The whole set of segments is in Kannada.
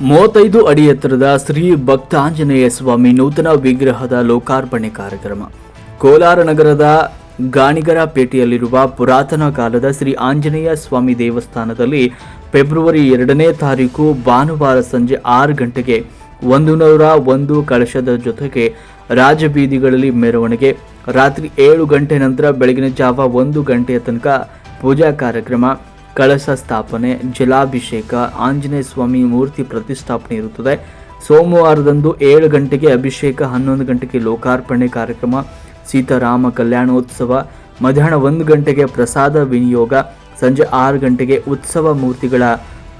ಮೂವತ್ತೈದು ಅಡಿ ಎತ್ತರದ ಶ್ರೀ ಭಕ್ತಾಂಜನೇಯ ಸ್ವಾಮಿ ನೂತನ ವಿಗ್ರಹದ ಲೋಕಾರ್ಪಣೆ ಕಾರ್ಯಕ್ರಮ. ಕೋಲಾರ ನಗರದ ಗಾಣಿಗರಪೇಟೆಯಲ್ಲಿರುವ ಪುರಾತನ ಕಾಲದ ಶ್ರೀ ಆಂಜನೇಯ ಸ್ವಾಮಿ ದೇವಸ್ಥಾನದಲ್ಲಿ ಫೆಬ್ರವರಿ ಎರಡನೇ ತಾರೀಕು ಭಾನುವಾರ ಸಂಜೆ ಆರು ಗಂಟೆಗೆ ಒಂದು ನೂರ ಒಂದು ಕಳಶದ ಜೊತೆಗೆ ರಾಜಬೀದಿಗಳಲ್ಲಿ ಮೆರವಣಿಗೆ, ರಾತ್ರಿ ಏಳು ಗಂಟೆ ನಂತರ ಬೆಳಗಿನ ಜಾವ ಒಂದು ಗಂಟೆಯ ತನಕ ಪೂಜಾ ಕಾರ್ಯಕ್ರಮ. ಕಳಶ ಸ್ಥಾಪನೆ, ಜಲಾಭಿಷೇಕ, ಆಂಜನೇಯ ಸ್ವಾಮಿ ಮೂರ್ತಿ ಪ್ರತಿಷ್ಠಾಪನೆ ಇರುತ್ತದೆ. ಸೋಮವಾರದಂದು ಏಳು ಗಂಟೆಗೆ ಅಭಿಷೇಕ, ಹನ್ನೊಂದು ಗಂಟೆಗೆ ಲೋಕಾರ್ಪಣೆ ಕಾರ್ಯಕ್ರಮ, ಸೀತಾರಾಮ ಕಲ್ಯಾಣೋತ್ಸವ, ಮಧ್ಯಾಹ್ನ ಒಂದು ಗಂಟೆಗೆ ಪ್ರಸಾದ ವಿನಿಯೋಗ, ಸಂಜೆ ಆರು ಗಂಟೆಗೆ ಉತ್ಸವ ಮೂರ್ತಿಗಳ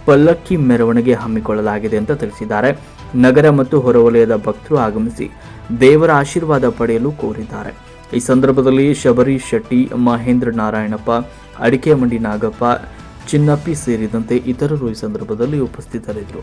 ಪಲ್ಲಕ್ಕಿ ಮೆರವಣಿಗೆ ಹಮ್ಮಿಕೊಳ್ಳಲಾಗಿದೆ ಅಂತ ತಿಳಿಸಿದ್ದಾರೆ. ನಗರ ಮತ್ತು ಹೊರವಲಯದ ಭಕ್ತರು ಆಗಮಿಸಿ ದೇವರ ಆಶೀರ್ವಾದ ಪಡೆಯಲು ಕೋರಿದ್ದಾರೆ. ಈ ಸಂದರ್ಭದಲ್ಲಿ ಶಬರಿ ಶೆಟ್ಟಿ, ಮಹೇಂದ್ರ ನಾರಾಯಣಪ್ಪ ಅಡಿಕೆ ಮಂಡಿ ನಾಗಪ್ಪ ಚಿನ್ನಪ್ಪಿ ಸೇರಿದಂತೆ ಇತರರು ಈ ಸಂದರ್ಭದಲ್ಲಿ ಉಪಸ್ಥಿತರಿದ್ದರು.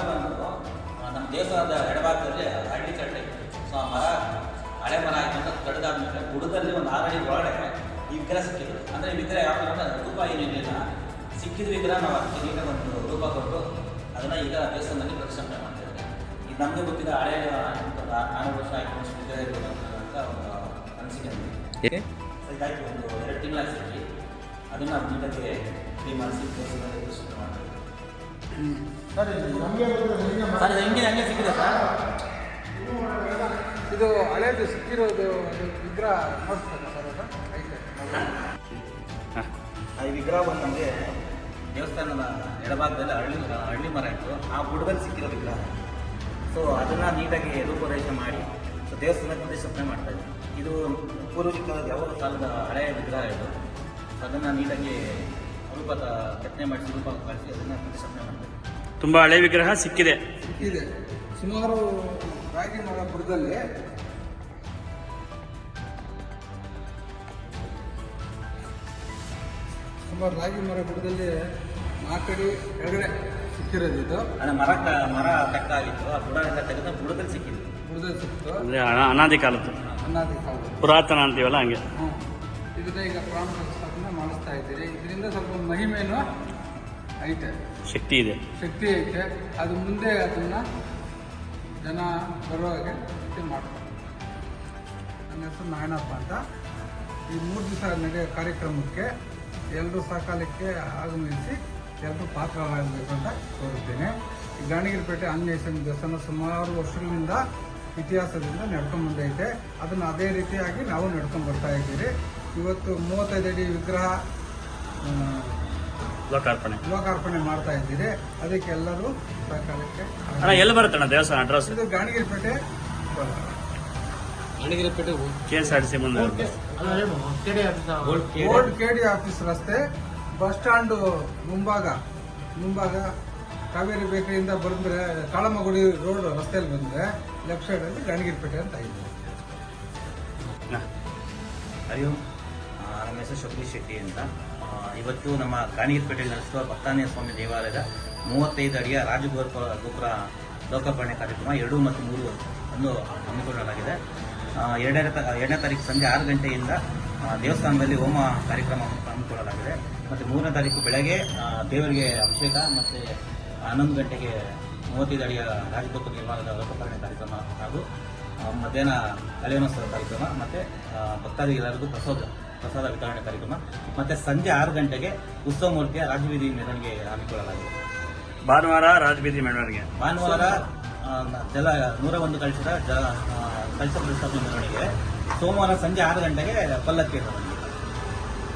ಅನ್ನೋದು ನಮ್ಮ ದೇವಸ್ಥಾನದ ಎಡಭಾಗದಲ್ಲಿ ಹಳ್ಳಿ ಚಟ್ಟೆ ಸೊ ಆ ಮರ ಹಳೆ ಮರ ಆಯ್ತು ಅಂತ ಕಡ್ದಾದ್ಮೇಲೆ ಬುಡದಲ್ಲಿ ಒಂದು ಆರಡಿ ಒಳಗಡೆ ಈ ವಿಗ್ರಹ ಸಿಕ್ಕಿದ್ರು ಅಂದರೆ ಈ ವಿಗ್ರಹ ಯಾವ ಥರ ಅಂದ್ರೆ ರೂಪ ಏನಿರಲಿಲ್ಲ ಸಿಕ್ಕಿದ ವಿಗ್ರಹ ನಾವು ಅದಕ್ಕೆ ನೀಟಾಗಿ ಒಂದು ರೂಪ ಕೊಟ್ಟು ಅದನ್ನು ಈಗ ದೇವಸ್ಥಾನದಲ್ಲಿ ಪ್ರತಿಷ್ಠಾಪನೆ ಮಾಡ್ತಿದ್ದಾರೆ. ಈಗ ನಮಗೆ ಗೊತ್ತಿದ್ದ ಹಳೆ ನಾನ್ನೂರು ವರ್ಷ ಐದು ವರ್ಷ ವಿಗ್ರಹ ಇರ್ಬೋದು ಅಂತ ಒಂದು ಅನಿಸಿಕೆ ಇದಾಯ್ತು ಒಂದು ಎರಡು ತಿಂಗಳ ಸಿಕ್ಕಿ ಅದನ್ನು ನೀಟಾಗಿ ಕ್ಲೀನ್ ಮಾಡಿಸಿ ದೇವಸ್ಥಾನದಲ್ಲಿ ಪ್ರತಿಷ್ಠಾಪನೆ ಮಾಡ್ತಾರೆ. ಸರ್ ಇದು ಹಿಂಗೆ ಹಂಗೆ ಸಿಕ್ಕಿದೆ ಸರ್. ಇದು ಹಳೇದು ಸಿಕ್ಕಿರೋದು ವಿಗ್ರಹ ನೋಡ್ತಾರೆ ಸರ್ ಅದು? ಐತೆ. ಆ ಈ ವಿಗ್ರಹ ಬಂದು ನಮಗೆ ದೇವಸ್ಥಾನದ ಎಡಭಾಗದಲ್ಲಿ ಹಳ್ಳಿ ಹಳ್ಳಿ ಮರ ಇತ್ತು. ಆ ಬುಡದಲ್ಲಿ ಸಿಕ್ಕಿರೋ ವಿಗ್ರಹ. ಸೊ ಅದನ್ನು ನೀಟಾಗಿ ರೂಪರೇಷೆ ಮಾಡಿ ಸೊ ದೇವಸ್ಥಾನ ಪ್ರತಿಷ್ಠಾಪನೆ ಮಾಡ್ತಾ ಇದ್ದೀವಿ ಇದು ಪೂರ್ವಜಿಕ್ಕದ ಯಾವ ಕಾಲದ ಹಳೆಯ ವಿಗ್ರಹ ಇದು. ಸೊ ಅದನ್ನು ನೀಟಾಗಿ ರೂಪದ ಕೆತ್ತನೆ ಮಾಡಿಸಿ ರೂಪ ಕಳಿಸಿ ಅದನ್ನು ಪ್ರತಿಷ್ಠಾಪನೆ ಮಾಡ್ತಾ ಇದ್ವಿ ತುಂಬ ಹಳೆ ವಿಗ್ರಹ ಸಿಕ್ಕಿದೆ. ಸಿಕ್ಕಿದೆ. ಸುಮಾರು ರಾಗಿ ಮರ ಬುಡದಲ್ಲಿ ಸುಮಾರು ರಾಗಿ ಮರ ಬುಡದಲ್ಲಿ ನಾಲ್ಕಡಿ ಕೆಳಗಡೆ ಸಿಕ್ಕಿರೋದು ಇದು. ಅಂದರೆ ಮರ ಕ ಮರ ಕಟ್ಟಾಗಿತ್ತು ಆ ಬುಡ ಎಲ್ಲ ತೆಗೆದು ಬುಡದಲ್ಲಿ ಸಿಕ್ಕಿದ್ದು ಬುಡದಲ್ಲಿ ಸಿಕ್ತು ಅಂದರೆ ಅನಾದಿ ಕಾಲದ್ದು. ಅನಾದಿ ಕಾಲ ಪುರಾತನ ಅಂತೀವಲ್ಲ ಹಂಗೆ. ಹ್ಞೂ ಇದನ್ನ ಈಗ ಪ್ರಾಣ ಪ್ರತಿಷ್ಠಾಪನೆ ಮಾಡಿಸ್ತಾ ಇದ್ದೀರಿ. ಇದರಿಂದ ಸ್ವಲ್ಪ ಮಹಿಮೆಯನ್ನು ಐತೆ. ಶಕ್ತಿ ಇದೆ. ಶಕ್ತಿ ಐತೆ. ಅದು ಮುಂದೆ ಅದನ್ನು ಜನ ಬರೋ ಹಾಗೆ ಶಕ್ತಿ ಮಾಡ್ತಾರೆ. ನನ್ನ ಹೆಸರು ನಾರಾಯಣಪ್ಪ ಅಂತ. ಈ ಮೂರು ದಿವಸ ನಡೆಯೋ ಕಾರ್ಯಕ್ರಮಕ್ಕೆ ಎಲ್ಲರೂ ಸಕಾಲಕ್ಕೆ ಆಗಮಿಸಿ ಎಲ್ಲರೂ ಪಾತ್ರರಾಗಬೇಕು ಅಂತ ಕೋರುತ್ತೇನೆ. ಈ ಗಾಣಗಿರಿಪೇಟೆ ಆಂಜನೇಯ ಸ್ವಾಮಿ ದೇವಸ್ಥಾನ ಸುಮಾರು ವರ್ಷಗಳಿಂದ ಇತಿಹಾಸದಿಂದ ನಡ್ಕೊಂಡು ಬಂದೈತೆ. ಅದನ್ನು ಅದೇ ರೀತಿಯಾಗಿ ನಾವು ನಡ್ಕೊಂಡು ಬರ್ತಾ ಇದ್ದೀರಿ. ಇವತ್ತು ಮೂವತ್ತೈದು ಅಡಿ ವಿಗ್ರಹ ಲೋಕಾರ್ಪಣೆ. ಲೋಕಾರ್ಪಣೆ ಮಾಡ್ತಾ ಇದ್ದೀರಿ. ಅದಕ್ಕೆ ಎಲ್ಲರೂ ಸಕಾಲಕ್ಕೆ ಅಣ್ಣ ಎಲ್ಲಿ ಬರುತ್ತೆ ಅಣ್ಣ ದೇವಸ್ಥಾನ ಅಡ್ರೆಸ್ ಇದು Ganigiripete K S R T C ಮುಂದೆ ಓಲ್ಡ್ ಕೆ ಡಿ ಆಫೀಸ್ ರಸ್ತೆ ಬಸ್ ಸ್ಟ್ಯಾಂಡ್ ಮುಂಭಾಗ. ಮುಂಭಾಗ ಕಾವೇರಿ ಬೇಕರಿಯಿಂದ ಬಂದ್ರೆ ಕಾಳಮಗುಡಿ ರೋಡ್ ರಸ್ತೆಯಲ್ಲಿ ಬಂದ್ರೆ ಲೆಫ್ಟ್ ಸೈಡ್ ಅಲ್ಲಿ ಗಾಣಿಗಿರಿಪೇಟೆ ಅಂತ ಇದೆ. ನಮ್ಮ ಹೆಸರು ಸತೀಶ್ ಶೆಟ್ಟಿ ಅಂತ. ಇವತ್ತು ನಮ್ಮ ಕಾಣಿಗಿರಿಪೇಟೆಯಲ್ಲಿ ನಡೆಸುವ ಭಕ್ತಾನೇ ಸ್ವಾಮಿ ದೇವಾಲಯದ ಮೂವತ್ತೈದು ಅಡಿಯ ರಾಜಗೋರ್ ಗೋಪುರ ಲೋಕಾರ್ಪಣೆ ಕಾರ್ಯಕ್ರಮ ಎರಡು ಮತ್ತು ಮೂರು ಅನ್ನು ಹಮ್ಮಿಕೊಳ್ಳಲಾಗಿದೆ. ಎರಡನೇ ಎರಡನೇ ತಾರೀಕು ಸಂಜೆ ಆರು ಗಂಟೆಯಿಂದ ದೇವಸ್ಥಾನದಲ್ಲಿ ಹೋಮ ಕಾರ್ಯಕ್ರಮ ಹಮ್ಮಿಕೊಳ್ಳಲಾಗಿದೆ. ಮತ್ತು ಮೂರನೇ ತಾರೀಕು ಬೆಳಗ್ಗೆ ದೇವರಿಗೆ ಅಭಿಷೇಕ ಮತ್ತು ಹನ್ನೊಂದು ಗಂಟೆಗೆ ಮೂವತ್ತೈದು ಅಡಿಯ ರಾಜಗೋಪುರ ನಿರ್ಮಾಣದ ಲೋಕಾರ್ಪಣೆ ಕಾರ್ಯಕ್ರಮ ಹಾಗೂ ಮಧ್ಯಾಹ್ನ ಕಲ್ಯಾಣೋತ್ಸವ ಕಾರ್ಯಕ್ರಮ ಮತ್ತು ಭಕ್ತಾದಿಗಳೆಲ್ಲರಿಗೂ ಪ್ರಸಾದ. ಪ್ರಸಾದ ವಿತರಣೆ ಕಾರ್ಯಕ್ರಮ. ಮತ್ತೆ ಸಂಜೆ ಆರು ಗಂಟೆಗೆ ಉತ್ಸವ ಮೂರ್ತಿಯ ರಾಜಬೀದಿ ಮೆರವಣಿಗೆ ಹಮ್ಮಿಕೊಳ್ಳಲಾಗಿದೆ. ಭಾನುವಾರ ರಾಜಬೀದಿ ಮೆರವಣಿಗೆ. ಭಾನುವಾರ ಜಲ ನೂರ ಒಂದು ಕಳಿಸಿದ ಜಲ ಕಳಿಸ ಮೆರವಣಿಗೆ. ಸೋಮವಾರ ಸಂಜೆ ಆರು ಗಂಟೆಗೆ ಪಲ್ಲಕ್ಕಿ ಇರೋದು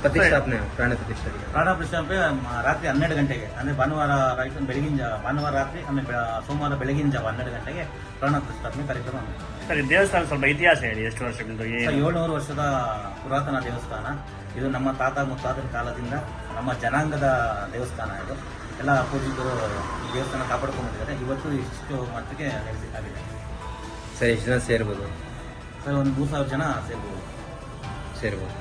ಪ್ರತಿಷ್ಠಾಪನೆ ಪ್ರಾಣ ಪ್ರತಿಷ್ಠಾಪನೆ ಪ್ರಾಣ ಪ್ರತಿಷ್ಠಾಪನೆ ರಾತ್ರಿ ಹನ್ನೆರಡು ಗಂಟೆಗೆ. ಅಂದ್ರೆ ಭಾನುವಾರ ರೈತ ಬೆಳಗಿನ ಜಾವ ಭಾನುವಾರ ರಾತ್ರಿ ಆಮೇಲೆ ಸೋಮವಾರ ಬೆಳಗಿನ ಜಾವ ಹನ್ನೆರಡು ಗಂಟೆಗೆ ಪ್ರಾಣ ಪ್ರತಿಷ್ಠಾಪನೆ ಕಾರ್ಯಕ್ರಮ ಆಗುತ್ತೆ. ಸರ್ ಈ ದೇವಸ್ಥಾನ ಸ್ವಲ್ಪ ಇತಿಹಾಸ ಹೇಳಿ ಎಷ್ಟು ವರ್ಷಗಳಿಂದ ಏಳ್ನೂರು ವರ್ಷದ ಪುರಾತನ ದೇವಸ್ಥಾನ. ಇದು ನಮ್ಮ ತಾತ ಮುತ್ತಾತರ ಕಾಲದಿಂದ ನಮ್ಮ ಜನಾಂಗದ ದೇವಸ್ಥಾನ ಇದು. ಎಲ್ಲ ಪೂಜಿತರು ಈ ದೇವಸ್ಥಾನ ಕಾಪಾಡ್ಕೊಂಡಿದ್ದಾರೆ. ಇವತ್ತು ಇಷ್ಟು ಮಟ್ಟಿಗೆ ನಡೆಸಿದ್ದಾಗಿದೆ ಆಗಿದೆ. ಸರ್ ಎಷ್ಟು ಜನ ಸೇರ್ಬೋದು. ಸರ್ ಒಂದು ಮೂರು ಸಾವಿರ ಜನ ಸೇರ್ಬೋದು. ಸೇರ್ಬೋದು.